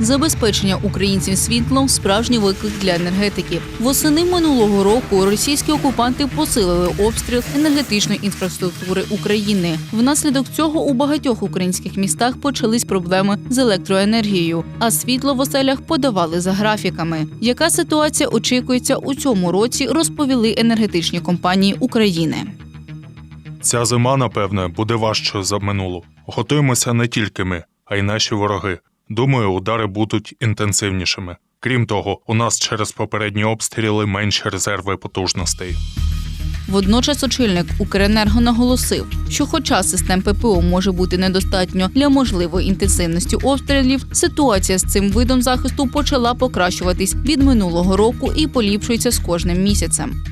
Забезпечення українців світлом справжній виклик для енергетики. Восени минулого року російські окупанти посилили обстріл енергетичної інфраструктури України. Внаслідок цього у багатьох українських містах почались проблеми з електроенергією, а світло в оселях подавали за графіками. Яка ситуація очікується у цьому році? Розповіли енергетичні компанії України. Ця зима, напевне, буде важчою за минулу. Готуємося не тільки ми, а й наші вороги. Думаю, удари будуть інтенсивнішими. Крім того, у нас через попередні обстріли менші резерви потужностей. Водночас очільник Укренерго наголосив, що, хоча систем ППО може бути недостатньо для можливої інтенсивності обстрілів, ситуація з цим видом захисту почала покращуватись від минулого року і поліпшується з кожним місяцем.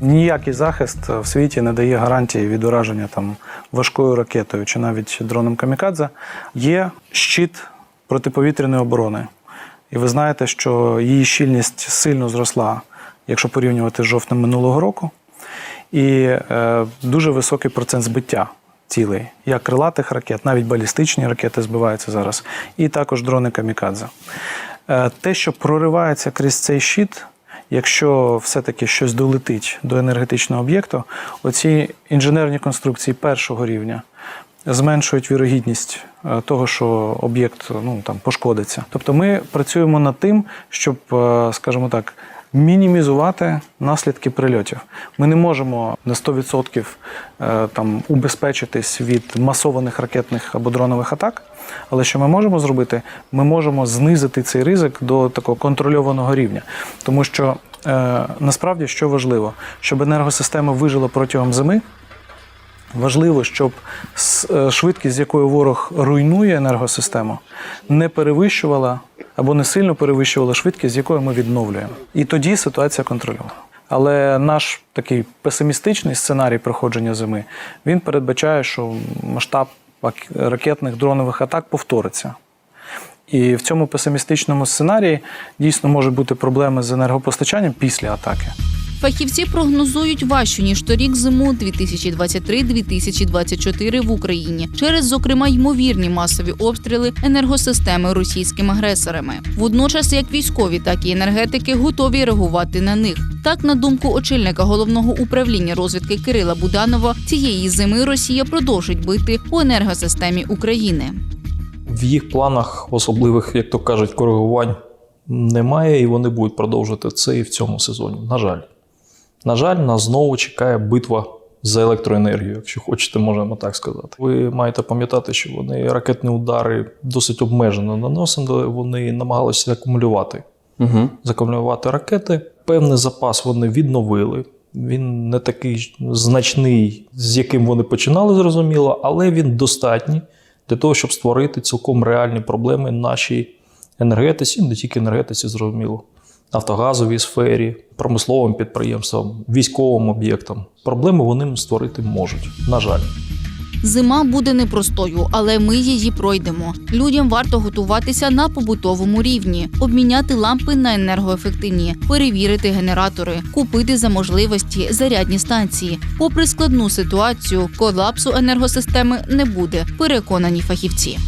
Ніякий захист в світі не дає гарантії від ураження там важкою ракетою чи навіть дроном камікадзе. Є щит протиповітряної оборони. І ви знаєте, що її щільність сильно зросла, якщо порівнювати з жовтнем минулого року. І е, дуже високий процент збиття цілей, як крилатих ракет, навіть балістичні ракети збиваються зараз, і також дрони камікадзе. Е, те, що проривається крізь цей щит, якщо все-таки щось долетить до енергетичного об'єкту, оці інженерні конструкції першого рівня зменшують вірогідність е, того, що об'єкт ну, там, пошкодиться. Тобто ми працюємо над тим, щоб, е, скажімо так, мінімізувати наслідки прильотів. Ми не можемо на 100% е, там, убезпечитись від масованих ракетних або дронових атак. Але що ми можемо зробити? Ми можемо знизити цей ризик до такого контрольованого рівня. Тому що насправді що важливо, щоб енергосистема вижила протягом зими. Важливо, щоб е, швидкість, з якою ворог руйнує енергосистему, не перевищувала або не сильно перевищувала швидкість, з якою ми відновлюємо. І тоді ситуація контрольована. Але наш такий песимістичний сценарій проходження зими він передбачає, що масштаб ак- ракетних дронових атак повториться. І в цьому песимістичному сценарії дійсно можуть бути проблеми з енергопостачанням після атаки. Фахівці прогнозують важчу ніж торік зиму 2023-2024 в Україні через, зокрема, ймовірні масові обстріли енергосистеми російськими агресорами. Водночас, як військові, так і енергетики готові реагувати на них. Так, на думку очільника головного управління розвідки Кирила Буданова, цієї зими Росія продовжить бити по енергосистемі України. В їх планах особливих, як то кажуть, коригувань немає, і вони будуть продовжувати це і в цьому сезоні. На жаль. На жаль, нас знову чекає битва за електроенергію, якщо хочете, можемо так сказати. Ви маєте пам'ятати, що вони ракетні удари досить обмежено наносили, вони намагалися акумулювати. Угу. закумулювати ракети. Певний запас вони відновили. Він не такий значний, з яким вони починали, зрозуміло, але він достатній для того, щоб створити цілком реальні проблеми нашій енергетиці, не тільки енергетиці, зрозуміло, нафтогазовій сфері, промисловим підприємствам, військовим об'єктам. Проблеми вони створити можуть, на жаль. Зима буде непростою, але ми її пройдемо. Людям варто готуватися на побутовому рівні, обміняти лампи на енергоефективні, перевірити генератори, купити за можливості зарядні станції. Попри складну ситуацію, колапсу енергосистеми не буде, переконані фахівці.